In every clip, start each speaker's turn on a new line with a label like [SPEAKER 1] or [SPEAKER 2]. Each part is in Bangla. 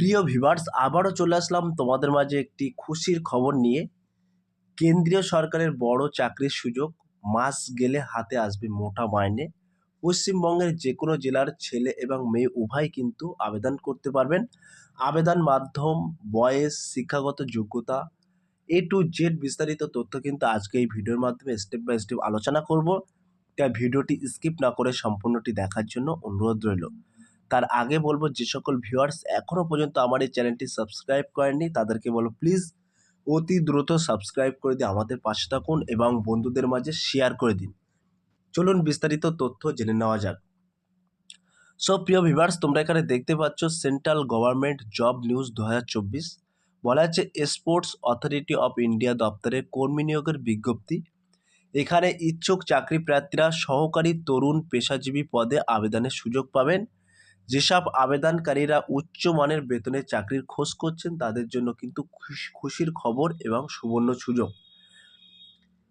[SPEAKER 1] প্রিয় ভিভার্স আবারও চলে আসলাম তোমাদের মাঝে একটি খুশির খবর নিয়ে। কেন্দ্রীয় সরকারের বড় চাকরির সুযোগ, মাস গেলে হাতে আসবে মোটা মাইনে। পশ্চিমবঙ্গের যে কোনো জেলার ছেলে এবং মেয়ে উভয় কিন্তু আবেদন করতে পারবেন। আবেদন মাধ্যম, বয়স, শিক্ষাগত যোগ্যতা এ টু জেড বিস্তারিত তথ্য কিন্তু আজকে এই ভিডিওর মাধ্যমে স্টেপ বাই স্টেপ আলোচনা করব। তাই ভিডিওটি স্কিপ না করে সম্পূর্ণটি দেখার জন্য অনুরোধ রইল। তার আগে বলব, যে সকল ভিউয়ার্স এখনও পর্যন্ত আমার এই চ্যানেলটি সাবস্ক্রাইব করেননি, তাদেরকে বলো প্লিজ অতি দ্রুত সাবস্ক্রাইব করে দিয়ে আমাদের পাশে থাকুন এবং বন্ধুদের মাঝে শেয়ার করে দিন। চলুন বিস্তারিত তথ্য জেনে নেওয়া যাক। সো প্রিয় ভিভার্স তোমরা এখানে দেখতে পাচ্ছ সেন্ট্রাল গভর্নমেন্ট জব নিউজ দু হাজার চব্বিশ। বলা হচ্ছে স্পোর্টস অথরিটি অফ ইন্ডিয়া দপ্তরে কর্মী নিয়োগের বিজ্ঞপ্তি। এখানে ইচ্ছুক চাকরি প্রার্থীরা সহকারী তরুণ পেশাজীবী পদে আবেদনের সুযোগ পাবেন। যেসব আবেদনকারীরা উচ্চমানের বেতনের চাকরির খোঁজ করছেন, তাদের জন্য কিন্তু খুশ- খুশির খবর এবং সুবর্ণ সুযোগ।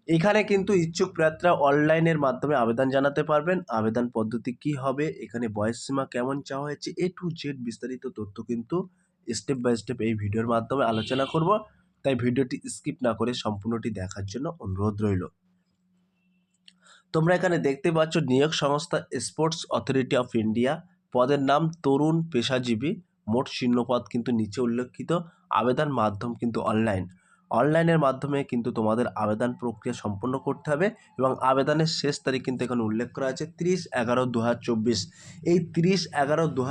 [SPEAKER 1] এখানে কিন্তু ইচ্ছুক প্রার্থীরা অনলাইনের মাধ্যমে আবেদন জানাতে পারবেন। আবেদন পদ্ধতি কি হবে, এখানে বয়স সীমা কেমন চাওয়া হয়েছে, এ টু জেড বিস্তারিত তথ্য কিন্তু স্টেপ বাই স্টেপ এই ভিডিওর মাধ্যমে আলোচনা করব। তাই ভিডিওটি স্কিপ না করে সম্পূর্ণটি দেখার জন্য অনুরোধ রইল। তোমরা এখানে দেখতে পাচ্ছ, নিয়োগ সংস্থা স্পোর্টস অথরিটি অফ ইন্ডিয়া পদের নাম তরুণ পেশাজীবী। মোট শূন্যপদ কিন্তু নিচে উল্লেখিত। আবেদন মাধ্যম কিন্তু অনলাইন। অনলাইনের মাধ্যমে কিন্তু তোমাদের আবেদন প্রক্রিয়া সম্পন্ন করতে হবে এবং আবেদনের শেষ তারিখ কিন্তু এখানে উল্লেখ করা আছে, তিরিশ এগারো দু এই তিরিশ এগারো দু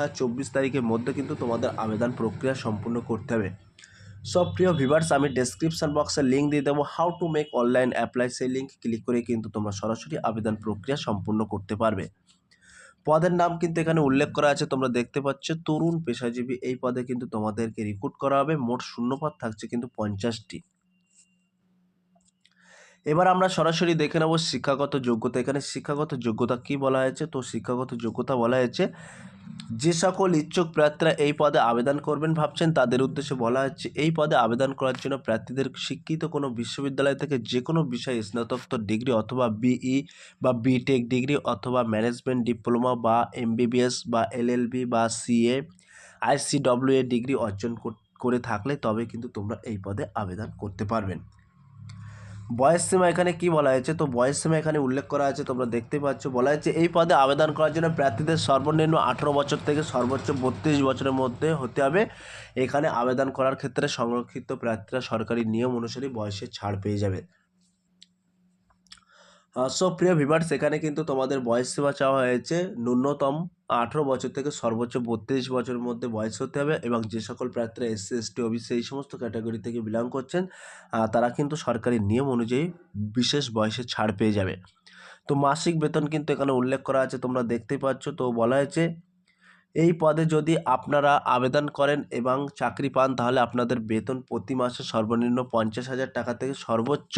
[SPEAKER 1] তারিখের মধ্যে কিন্তু তোমাদের আবেদন প্রক্রিয়া সম্পূর্ণ করতে হবে। সব প্রিয় ভিভার্স, আমি ডেসক্রিপশন বক্সে লিঙ্ক দিয়ে দেবো how to make online apply সেই লিঙ্ক ক্লিক করে কিন্তু তোমরা সরাসরি আবেদন প্রক্রিয়া সম্পূর্ণ করতে পারবে। পদের নাম কিন্তু এখানে উল্লেখ করা আছে, তোমরা দেখতে পাচ্ছ। তরুণ পেশাজীবী এই পদে কিন্তু তোমাদেরকে রিক্রুট করা হবে। মোট শূন্যপদ থাকছে কিন্তু পঞ্চাশটি। এবার আমরা সরাসরি দেখে নেব শিক্ষাগত যোগ্যতা। এখানে শিক্ষাগত যোগ্যতা কি বলা হয়েছে? তো শিক্ষাগত যোগ্যতা বলা হয়েছে যে সকল ইচ্ছুক প্রার্থীরা এই পদে আবেদন করবেন ভাবছেন, তাদের উদ্দেশ্যে বলা হচ্ছে, এই পদে আবেদন করার জন্য প্রার্থীদের শিক্ষিত কোনো বিশ্ববিদ্যালয় থেকে যে কোনো বিষয়ে স্নাতকোত্তর ডিগ্রি অথবা বিই বা বিটেক ডিগ্রি অথবা ম্যানেজমেন্ট ডিপ্লোমা বা এমবিবিএস বা এলএলবি বা সিএ আইসিডব্লিউ এ ডিগ্রি অর্জন কর- করে থাকলে তবে কিন্তু তোমরা এই পদে আবেদন করতে পারবেন। বয়স সীমা এখানে কি বলা হয়েছে? তো বয়স সীমা এখানে উল্লেখ করা আছে, তোমরা দেখতে পাচ্ছ। বলা হয়েছে, এই পদে আবেদন করার জন্য প্রার্থীদের সর্বনিম্ন আঠেরো বছর থেকে সর্বোচ্চ বত্রিশ বছরের মধ্যে হতে হবে। এখানে আবেদন করার ক্ষেত্রে সংরক্ষিত প্রার্থীরা সরকারি নিয়ম অনুসারে বয়সে ছাড় পেয়ে যাবে। সো প্রিয় ভিভার্স এখানে কিন্তু তোমাদের বয়স সেবা চাওয়া হয়েছে ন্যূনতম আঠেরো বছর থেকে সর্বোচ্চ বত্রিশ বছরের মধ্যে বয়স হতে হবে এবং যে সকল প্রার্থীরা এসসি এসটি ওবিসি এই সমস্ত ক্যাটাগরি থেকে বিলং করছেন তারা কিন্তু সরকারি নিয়ম অনুযায়ী বিশেষ বয়সে ছাড় পেয়ে যাবে। তো মাসিক বেতন কিন্তু এখানে উল্লেখ করা আছে, তোমরা দেখতেই পাচ্ছ। তো বলা হয়েছে, এই পদে যদি আপনারা আবেদন করেন এবং চাকরি পান, তাহলে আপনাদের বেতন প্রতি মাসে সর্বনিম্ন পঞ্চাশ হাজার টাকা থেকে সর্বোচ্চ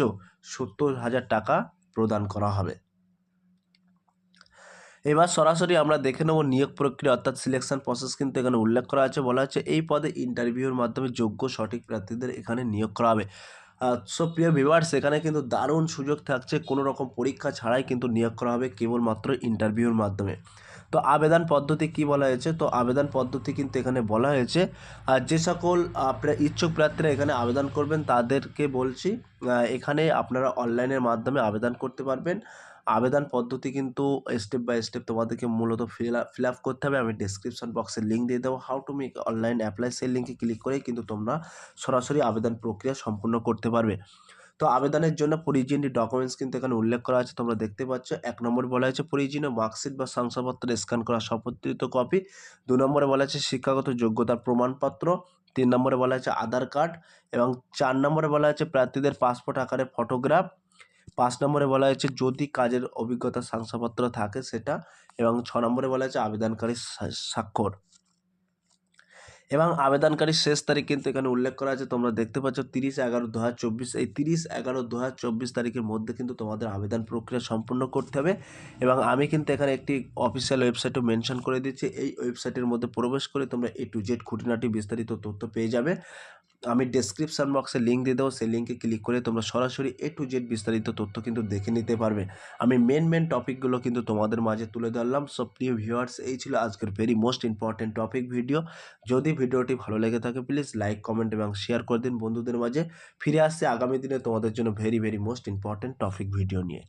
[SPEAKER 1] সত্তর হাজার টাকা প্রদান করা হবে। এবার সরাসরি আমরা দেখে নেব নিয়োগ প্রক্রিয়া অর্থাৎ সিলেকশন প্রসেস কিন্তু এখানে উল্লেখ করা আছে, বলা হচ্ছে এই পদে ইন্টারভিউর মাধ্যমে যোগ্য সঠিক প্রার্থীদের এখানে নিয়োগ করা হবে। সো প্রিয় ভিভার্স এখানে কিন্তু দারুণ সুযোগ থাকছে, কোনো রকম পরীক্ষা ছাড়াই কিন্তু নিয়োগ করা হবে কেবলমাত্র ইন্টারভিউর মাধ্যমে। তো আবেদন পদ্ধতি কি বলা হয়েছে? তো আবেদন পদ্ধতি কিন্তু এখানে বলা হয়েছে আর যে সকল আহ, প্রা- ইচ্ছুক প্রার্থীরা এখানে আবেদন করবেন তাদেরকে বলছি এখানে আপনারা অনলাইনের মাধ্যমে আবেদন করতে পারবেন। আবেদন পদ্ধতি কিন্তু স্টেপ বাই স্টেপ তোমাদেরকে মূলত ফিল আপ ফিল আপ করতে হবে। আমি ডিসক্রিপশন বক্সে লিঙ্ক দিয়ে দেবো। How to make online apply সেই লিঙ্কে ক্লিক করে কিন্তু তোমরা সরাসরি আবেদন প্রক্রিয়া সম্পূর্ণ করতে পারবে। তো আবেদনের জন্য প্রয়োজনীয় ডকুমেন্টস কিন্তু এখানে উল্লেখ করা আছে, তোমরা দেখতে পাচ্ছ। এক নম্বর বলা হয়েছে প্রয়োজনীয় মার্কশিট বা শংসাপত্র স্ক্যান করা শপথকৃত কপি দু নম্বরে বলা হয়েছে শিক্ষাগত যোগ্যতার প্রমাণপত্র। তিন নম্বরে বলা হয়েছে আধার কার্ড এবং চার নম্বরে বলা হয়েছে প্রার্থীদের পাসপোর্ট আকারে ফটোগ্রাফ পাঁচ নম্বরে বলা হয়েছে যদি কাজের অভিজ্ঞতা শংসাপত্র থাকে সেটা এবং ছ নম্বরে বলা হয়েছে আবেদনকারী স্বাক্ষর। এবং আবেদনকারীর শেষ তারিখ কিন্তু এখানে উল্লেখ করা আছে। তোমরা দেখতে পাচ্ছ তিরিশ এগারো দু এই তিরিশ এগারো দু তারিখের মধ্যে কিন্তু তোমাদের আবেদন প্রক্রিয়া সম্পূর্ণ করতে হবে এবং আমি কিন্তু এখানে একটি অফিসিয়াল ওয়েবসাইটও মেনশন করে দিচ্ছি। এই ওয়েবসাইটের মধ্যে প্রবেশ করে তোমরা এ টু জেড খুঁটিনাটি বিস্তারিত তথ্য পেয়ে যাবে। আমি ডেসক্রিপশন বক্সে লিঙ্ক দিয়ে দেবো, সেই লিঙ্কে ক্লিক করে তোমরা সরাসরি এ টু জেড বিস্তারিত তথ্য কিন্তু দেখে নিতে পারবে। আমি মেন মেন টপিকগুলো কিন্তু তোমাদের মাঝে তুলে ধরলাম। সব প্রিয় ভিউয়ার্স এই ছিল আজকের very most important topic video যদি ভিডিওটি ভালো লেগে থাকে প্লিজ লাইক কমেন্ট এবং শেয়ার করে দিন বন্ধুদের মাঝে। ফিরে আসছে আগামী দিনে তোমাদের জন্য very very most important topic video নিয়ে।